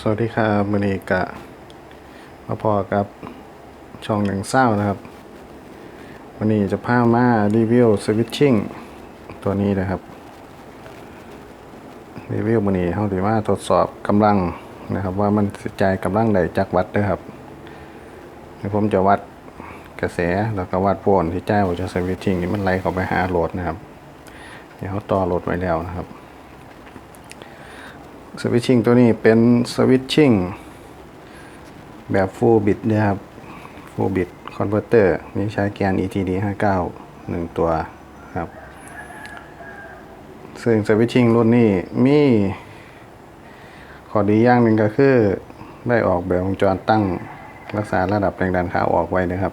สวัสดีครับมือนีกะ มาพอกับช่องหนึ่งเศร้านะครับ วันนี้จะพามารีวิวสวิตชิ่งตัวนี้นะครับ รีวิวมือนีเขาถือว่าทดสอบกำลังนะครับ ว่ามันสิจ่ายกำลังใดจากวัดด้วยครับเดี๋ยวผมจะวัดกระแสแล้วก็วัดโวลที่จ่ายออกจากสวิตชิ่งนี่มันไหลเข้าไปหาโหลดนะครับ เดี๋ยวเขาต่อโหลดไว้แล้วนะครับ สวิตชิ่งตัวนี้เป็นสวิตชิ่งแบบฟูลบิตนะครับฟูลบิตคอนเวอร์เตอร์นี่ใช้แกน ETD 59 1 ตัวครับ ซึ่งสวิตชิ่งรุ่นนี้มีข้อดีอย่างหนึ่งก็คือ ได้ออกแบบวงจรตั้งรักษาระดับแรงดันขาออกไว้นะครับ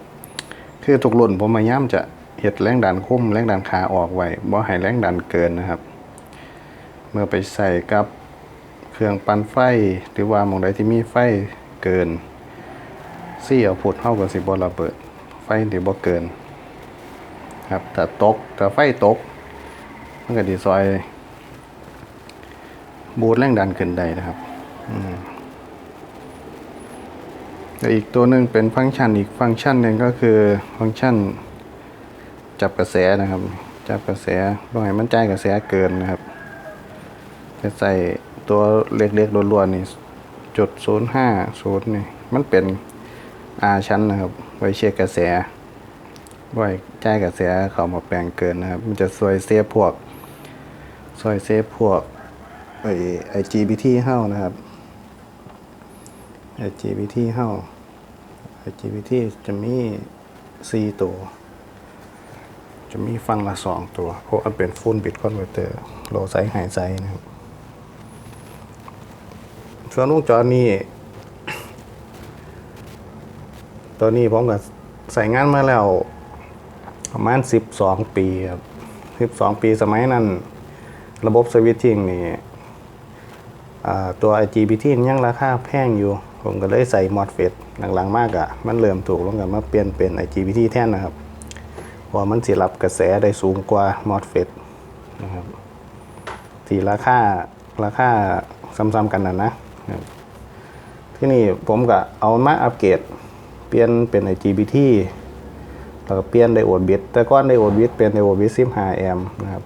คือทุกรุ่นผมพยายามจะเห็ดแรงดันคุ้มแรงดันขาออกไว้บ่ให้แรงดันเกินนะครับ เมื่อไปใส่กับ เครื่องปั่นไฟ หรือว่าหมองใดที่มีไฟเกินซี่เอาพุดเข้ากับสิบระเบิด ไฟหรือบ่เกิน ครับถ้าตกถ้าไฟตก มันก็ดีซอย บูทแรงดันขึ้นได้นะครับอืมแล้วอีกตัวหนึ่งเป็นฟังก์ชันอีกฟังก์ชันหนึ่งก็คือฟังก์ชัน จับกระแสนะครับ จับกระแสบ่ให้มันจ่ายกระแสเกินนะครับจะใส่ ตัวเล็กๆล้วนๆนี่จุดศูนย์ห้าศูนย์นี่ มันเป็นอาชั้นนะครับ ไว้เช็คกระแสไว้จ่ายกระแสเขามาแปลงเกินนะครับ มันจะซวยเซฟพวกซวยเซฟพวกไอไอ GBT เฮ้านะครับไอ GBT เฮ้าไอ GBT จะมีสี่ตัว จะมีฟังละสองตัว เพราะมันเป็นฟูลบิตคอนเวเตอร์โลไซส์ไฮไซนะครับ ส่วนวงจรนี่ตัวนี้ผมก็ใส่งานมาแล้วประมาณ 12 ปีครับ12 ปีสมัยนั้น ระบบสวิตชิ่งนี่ตัว IGBT ยังราคาแพงอยู่ ผมก็เลยใส่ MOSFET หลังๆ มากอะมันเริ่มถูกลงกันมาเปลี่ยนเป็น IGBT แทนนะครับเพราะมันสิรับกระแสได้สูงกว่า MOSFET นะครับที่ราคาราคาซ้ำๆกันนะนะ ที่นี่ผมก็เอามาอัปเกรดเปลี่ยนเป็น IGBT แล้วก็เปลี่ยนไดโอดบิตแต่ก่อนไดโอดบิตเป็นไดโอดบิต15แอมป์นะครับ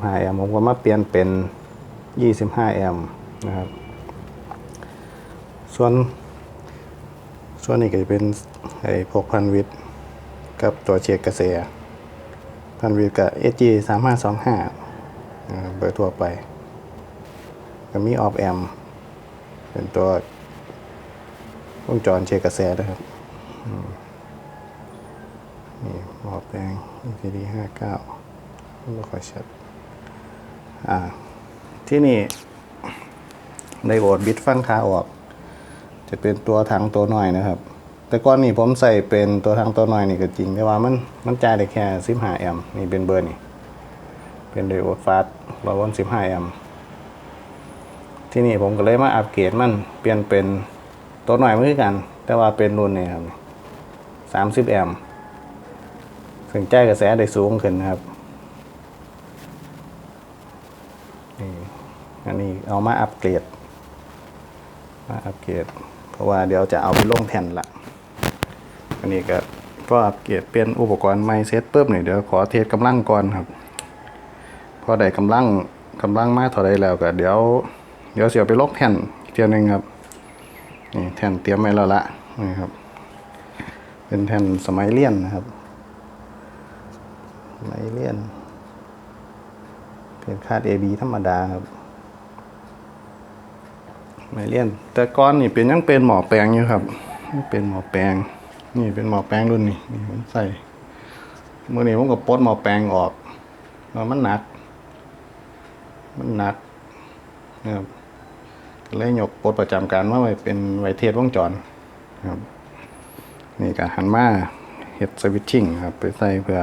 15แอมป์ผมก็มาเปลี่ยนเป็น 25แอมป์นะครับส่วน ส่วนนี้ก็จะเป็นไอ้พวกพันวิทย์กับตัวเช็คกระแสพันวิทย์กับ SG 3525เบอร์ทั่วไป ก็มีออฟแอมเป็นตัววงจรเช็คกระแสนะครับอืมนี่หมอแปลง EPD 59ไม่ค่อยชัดอ่าที่นี่ไดโอดบิตฟังขาออก จะเป็นตัวถังตัวหน่อยนะครับ แต่ก่อนนี่ผมใส่เป็นตัวถังตัวหน่อยนี่ก็จริง แต่ว่ามันมันจ่ายได้แค่15แอมป์นี่เป็นเบอร์นี่ เป็นไดโอดฟาสร้อยวัตต์15แอมป์ ที่นี่ผมก็เลยมาอัปเกรดมันเปลี่ยนเป็นตัวหน่อยเหมือนกัน แต่ว่าเป็นรุ่นนี้ครับ30แอมป์ซึ่งจ่ายกระแสได้สูงขึ้นนะครับนี่อันนี้เอามาอัปเกรด มาอัปเกรด เพราะว่าเดี๋ยวจะเอาไปลงแท่นละอันนี้ก็ก็อัปเกรดเป็นอุปกรณ์ไมเซ็ตปุ๊บเนี่ยเดี๋ยวขอเทสกำลังก่อนครับ พอได้กำลังกำลังมาเท่าไรแล้วก็เดี๋ยว เดี๋ยวเสียไปลกแท่นอีกเทียหนึงครับนี่แท่นเตรียมไว้แล้วละนี่ครับ เป็นแท่นสมัยเรียนนะครับสมัยเรียน เป็นคาด AB ธรรมดาครับไม่เลี่ยน แต่ก้อนนี่เป็นยังเป็นหมอแปลงอยู่ครับเป็นหมอแปลง นี่เป็นหมอแปลงรุ่นนี้นี่ผมใส่มือนี้ผมก็ปลดหมอแปลงออกมันหนัก มันหนักนะครับ ก็เลยยกปลดประจำการมาไว้เป็นไวเทสวงจรครับนี่ก็หันมาเฮ็ดสวิตชิ่งครับ ไปใส่เพื่อ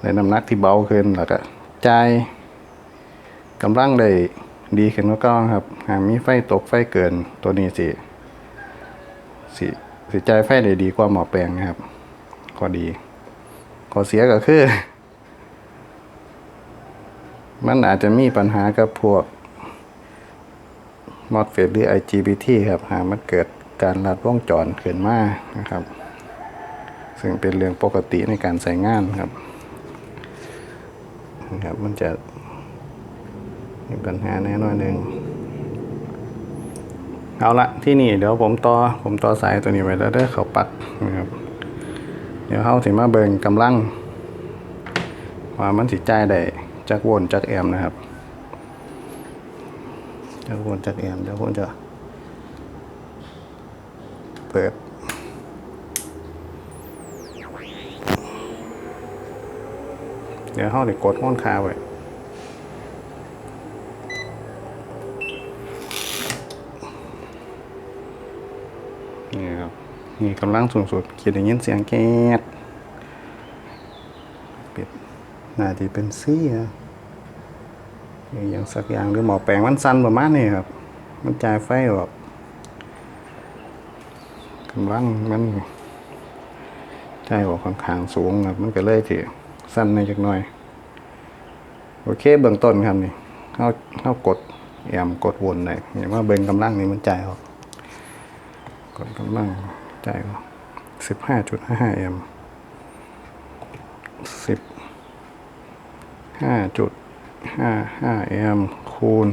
ได้น้ำหนักที่เบาขึ้นแล้วก็จ่ายกำลังได้ดีขึ้นกว่าเก่าครับหากมีไฟตกไฟเกินตัวนี้สิสิสิจ่ายไฟได้ดีกว่าหมอแปลงนะครับข้อดีข้อเสียก็คือ มันอาจจะมีปัญหากับพวก MOSFET หรือ IGBT ครับหากมันเกิดการลัดวงจรขึ้นมานะครับ ซึ่งเป็นเรื่องปกติในการใช้งานครับนะครับมันจะมีปัญหาแน่นอนหนึ่งเอาละที่นี่เดี๋ยวผมต่อผมต่อสายตัวนี้ไว้แล้วเด้อเขาปักนะครับเดี๋ยวเขาถึงมาเบิ่งกำลังว่ามันสิจ่ายได้จากวลต์จากแอมนะครับ จากโวลต์จากแอมป์เดี๋ยวผมจะ เปิดเดี๋ยวเขาเดี๋ยวกดห้อนคาไว้นี่ครับนี่กำลังสูงสุดคิดอย่างนี้เสียงแก๊ดปิดน่าจะเป็นซี่นะ อย่างสักอย่างหรือหมอแปลงมันสั้นประมาณนี้ครับ มันจ่ายไฟออกกำลังมันจ่ายออกค่อนข้างสูงครับ มันก็เลยที่สั้นในจักหน่อย โอเคเบื้องต้นครับนี่เข้าเข้ากดแอมกดวนได้เห็นว่าเบ่งกำลังนี่มันจ่ายออกกดกำลังจ่ายสิบห้าจุดห้าแอมสิบห้าจุด ห้าห้าแอมคูณ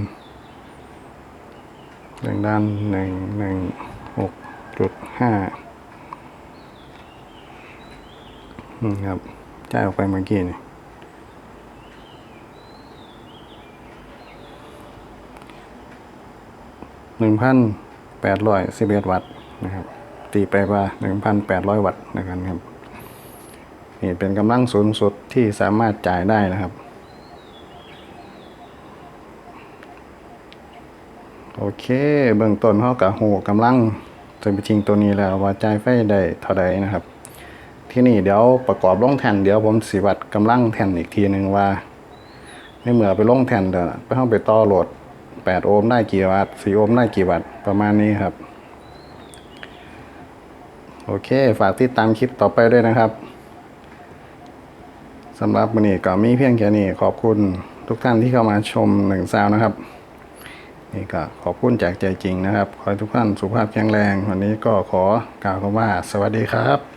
แรงดันหนึ่งหนึ่งหกจุดห้าครับจ่ายออกไปเมื่อกี้นี่หนึ่งพันแปดร้อยสิบเอ็ดวัตต์นะครับ ตีไปว่าหนึ่งพันแปดร้อยวัตต์นะครับนี่เป็นกำลังสูงสุดที่สามารถจ่ายได้นะครับ โอเค เบื้องต้นเขากับหูกำลังจะไปจริงตัวนี้แล้วว่าจ่ายไฟได้เท่าใดนะครับ ที่นี่เดี๋ยวประกอบล่องแทนเดี๋ยวผมสิวัดกำลังแทนอีกทีหนึ่งว่าในเมื่อไปล่องแทนเดี๋ยวไปเข้าไปต่อโหลด 8 โอห์มได้กี่วัตต์4โอห์มได้กี่วัตต์ประมาณนี้ครับ โอเค ฝากติดตามคลิปต่อไปด้วยนะครับสำหรับวันนี้ก็มีเพียงแค่นี้ขอบคุณทุกท่านที่เข้ามาชมหนึ่งซาวนะครับ นี่ก็ขอบคุณจากใจจริงนะครับ ขอให้ทุกท่านสุขภาพแข็งแรง วันนี้ก็ขอกล่าวคำว่า สวัสดีครับ